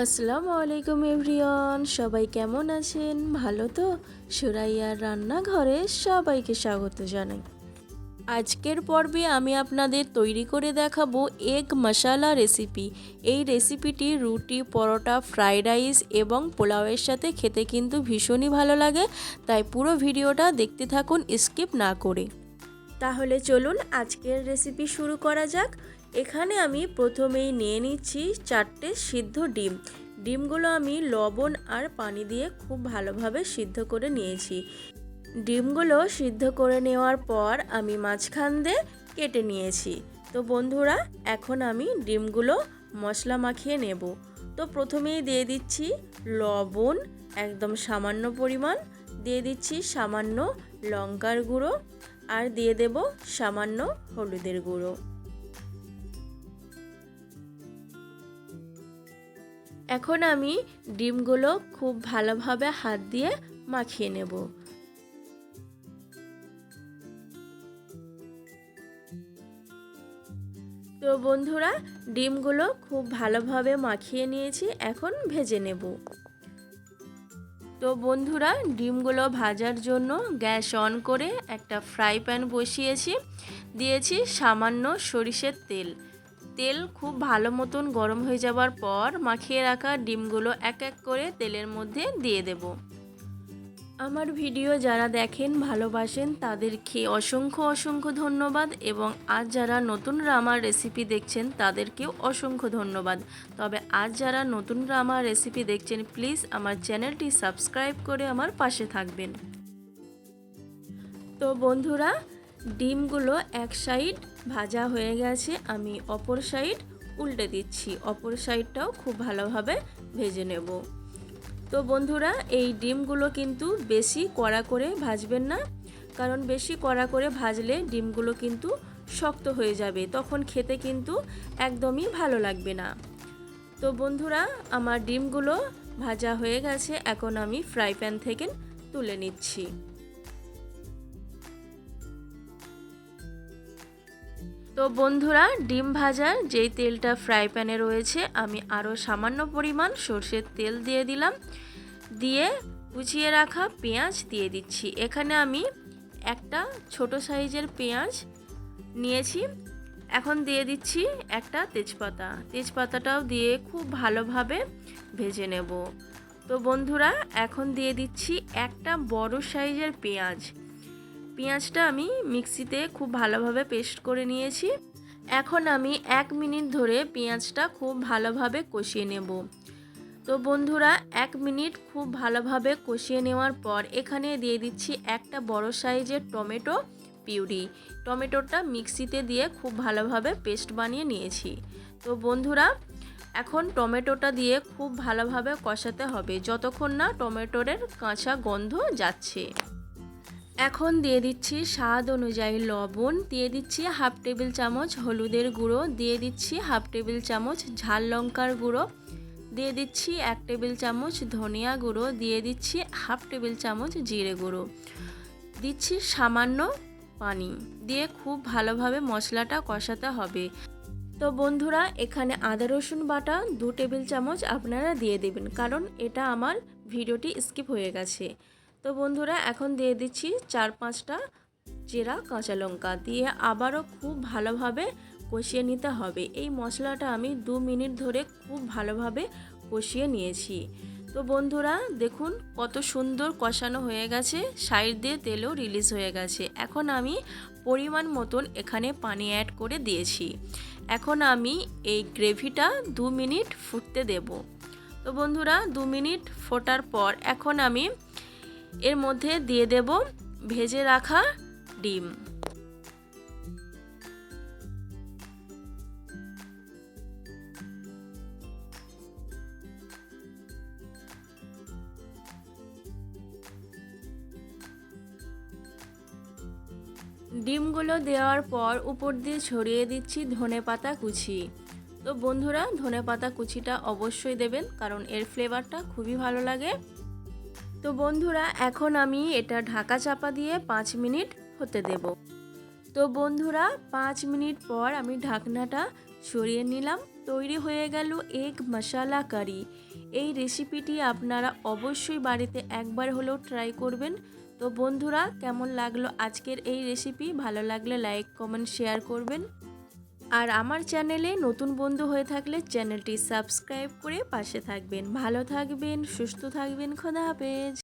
আসসালামু আলাইকুম এভরিওয়ান, সবাই কেমন আছেন? ভালো তো? সুরাইয়ার রান্নাঘরে সবাইকে স্বাগত জানাই। আজকের পর্বে আমি আপনাদের তৈরি করে দেখাবো এগ মশালা রেসিপি। এই রেসিপিটি রুটি, পরোটা, ফ্রাইড রাইস এবং পোলাওয়ের সাথে খেতে কিন্তু ভীষণই ভালো লাগে, তাই পুরো ভিডিওটা দেখতে থাকুন, স্কিপ না করে। তাহলে চলুন আজকের রেসিপি শুরু করা যাক। এখানে আমি প্রথমেই নিয়ে নিচ্ছি চারটে সিদ্ধ ডিম। ডিমগুলো আমি লবণ আর পানি দিয়ে খুব ভালোভাবে সিদ্ধ করে নিয়েছি। ডিমগুলো সিদ্ধ করে নেওয়ার পর আমি মাঝখান দিয়ে কেটে নিয়েছি। তো বন্ধুরা, এখন আমি ডিমগুলো মশলা মাখিয়ে নেব। তো প্রথমেই দিয়ে দিচ্ছি লবণ, একদম সামান্য পরিমাণ। দিয়ে দিচ্ছি সামান্য লঙ্কার গুঁড়ো। আর দিয়ে দেব সামান্য হলুদের গুঁড়ো। এখন আমি ডিমগুলো খুব ভালোভাবে হাত দিয়ে মাখিয়ে নেব। তো বন্ধুরা, ডিমগুলো খুব ভালোভাবে মাখিয়ে নিয়েছি, এখন ভেজে নেব। তো বন্ধুরা, ডিমগুলো ভাজার জন্য গ্যাস অন করে একটা ফ্রাই প্যান বসিয়েছি। দিয়েছি সামান্য সরিষের তেল। তেল খুব ভালো মতন গরম হয়ে যাবার পর মাখিয়ে রাখা ডিমগুলো এক এক করে তেলের মধ্যে দিয়ে দেব। আমার ভিডিও যারা দেখেন, ভালোবাসেন তাদেরকে অসংখ্য অসংখ্য ধন্যবাদ এবং আজ যারা নতুনরা আমার রেসিপি দেখছেন, তাদেরকেও অসংখ্য ধন্যবাদ। তবে আজ যারা নতুনরা আমার রেসিপি দেখছেন প্লিজ আমার চ্যানেলটি সাবস্ক্রাইব করে আমার পাশে থাকবেন। তো বন্ধুরা, ডিমগুলো এক সাইড ভাজা হয়ে গেছে, আমি অপর সাইড উল্টে দিচ্ছি। অপর সাইডটাও খুব ভালোভাবে ভেজে নেব। তো বন্ধুরা, এই ডিমগুলো কিন্তু বেশি কড়া করে ভাজবেন না, কারণ বেশি কড়া করে ভাজলে ডিমগুলো কিন্তু শক্ত হয়ে যাবে, তখন খেতে কিন্তু একদমই ভালো লাগবে না। তো বন্ধুরা, আমার ডিমগুলো ভাজা হয়ে গেছে, এখন আমি ফ্রাই প্যান থেকে তুলে নিচ্ছি। তো বন্ধুরা, ডিম ভাজার যেই তেলটা ফ্রাই প্যানে রয়েছে, আমি আরও সামান্য পরিমাণ সর্ষের তেল দিয়ে দিলাম। দিয়ে কুচিয়ে রাখা পেঁয়াজ দিয়ে দিচ্ছি। এখানে আমি একটা ছোট সাইজের পেঁয়াজ নিয়েছি। এখন দিয়ে দিচ্ছি একটা তেজপাতা। তেজপাতাটাও দিয়ে খুব ভালোভাবে ভেজে নেব। তো বন্ধুরা, এখন দিয়ে দিচ্ছি একটা বড় সাইজের পেঁয়াজ। পেঁয়াজটা আমি মিক্সিতে খুব ভালোভাবে পেস্ট করে নিয়েছি। এখন আমি এক মিনিট ধরে পেঁয়াজটা খুব ভালোভাবে কষিয়ে নেব। তো বন্ধুরা, এক মিনিট খুব ভালোভাবে কষিয়ে নেওয়ার পর এখানে দিয়ে দিচ্ছি একটা বড় সাইজের টমেটো পিউরি। টমেটোটা মিক্সিতে দিয়ে খুব ভালোভাবে পেস্ট বানিয়ে নিয়েছি। তো বন্ধুরা, এখন টমেটোটা দিয়ে খুব ভালোভাবে কষাতে হবে, যতক্ষণ না টমেটোরের কাঁচা গন্ধ যাচ্ছে। এখন দিয়ে দিচ্ছি স্বাদ অনুযায়ী লবণ, দিয়ে দিচ্ছি হাফ টেবিল চামচ হলুদের গুঁড়ো, দিয়ে দিচ্ছি হাফ টেবিল চামচ ঝাল লঙ্কার গুঁড়ো, দিয়ে দিচ্ছি এক টেবিল চামচ ধনিয়া গুঁড়ো, দিয়ে দিচ্ছি হাফ টেবিল চামচ জিরে গুঁড়ো। দিচ্ছি সামান্য পানি, দিয়ে খুব ভালোভাবে মশলাটা কষাতে হবে। তো বন্ধুরা, এখানে আদা রসুন বাটা দু টেবিল চামচ আপনারা দিয়ে দেবেন, কারণ এটা আমার ভিডিওটি স্কিপ হয়ে গেছে। তো বন্ধুরা, এখন দিয়ে দিচ্ছি চার পাঁচটা চেরা কাঁচা লঙ্কা দিয়ে আবারও খুব ভালোভাবে কষিয়ে নিতে হবে। এই মশলাটা আমি দু মিনিট ধরে খুব ভালোভাবে কষিয়ে নিয়েছি। তো বন্ধুরা, দেখুন কত সুন্দর কষানো হয়ে গেছে, সাইড দিয়ে তেলও রিলিজ হয়ে গেছে। এখন আমি পরিমাণ মতন এখানে পানি অ্যাড করে দিয়েছি। এখন আমি এই গ্রেভিটা দু মিনিট ফুটতে দেব। তো বন্ধুরা, দু মিনিট ফোটার পর এখন আমি এর মধ্যে দিয়ে দেব ভেজে রাখা ডিম। ডিমগুলো দেওয়ার পর উপর দিয়ে ছড়িয়ে দিচ্ছি ধনে পাতা কুচি। তো বন্ধুরা, ধনে পাতা কুচিটা অবশ্যই দেবেন কারণ এর ফ্লেভারটা খুবই ভালো লাগে। তো বন্ধুরা, এখন আমি এটা ঢাকা চাপা দিয়ে পাঁচ মিনিট হতে দেব। তো বন্ধুরা, পাঁচ মিনিট পর আমি ঢাকনাটা সরিয়ে নিলাম। তৈরি হয়ে গেল এগ মশালা কারি। এই রেসিপিটি আপনারা অবশ্যই বাড়িতে একবার হলেও ট্রাই করবেন। তো বন্ধুরা, কেমন লাগল আজকের এই রেসিপি? ভালো লাগলে লাইক, কমেন্ট, শেয়ার করবেন। আর আমার চ্যানেলে নতুন বন্ধু হয়ে থাকলে চ্যানেলটি সাবস্ক্রাইব করে পাশে থাকবেন। ভালো থাকবেন, সুস্থ থাকবেন, খোদা হাফেজ।